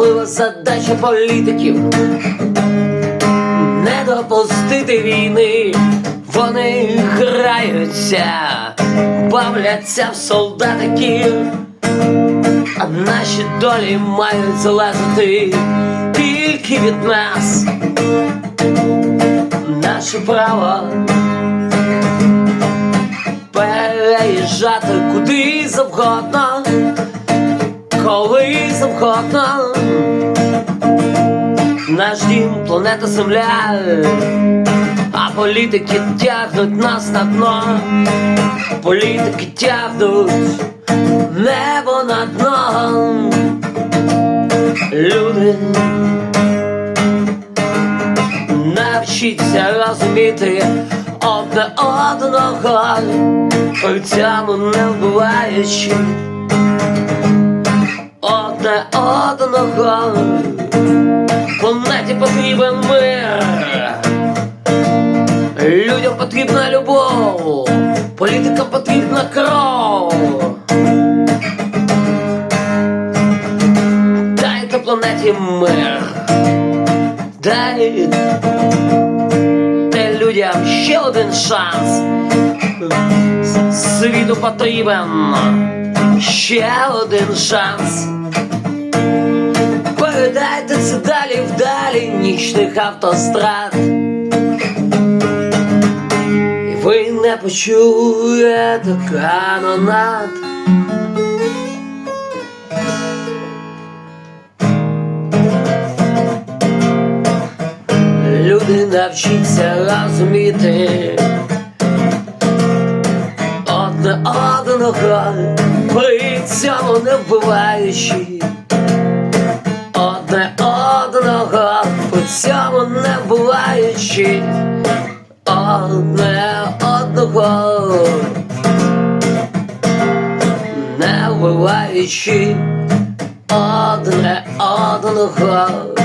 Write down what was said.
важлива задача політиків не допустити війни. Вони граються, бавляться в солдатиків, а наші долі мають залежати тільки від нас. Наше право переїжджати куди завгодно, коли завгодно. Наш дім планета Земля, а політики тягнуть нас на дно, політики тягнуть небо на дно. Люди навчіться розуміти одне одного, цьому не вбиваючи одне одного. Потрібен мир. Людям потрібна любов, політикам потрібна кров. Дайте планеті мир. Дайте людям ще один шанс. Світу потрібен ще один шанс. Передайте це далі вдалі нічних автострад. І ви не почуєте канонад. Люди навчіться розуміти одне одного, при цьому не вбиваючи цьому не буваючи одне одного, не буваючи одне одного.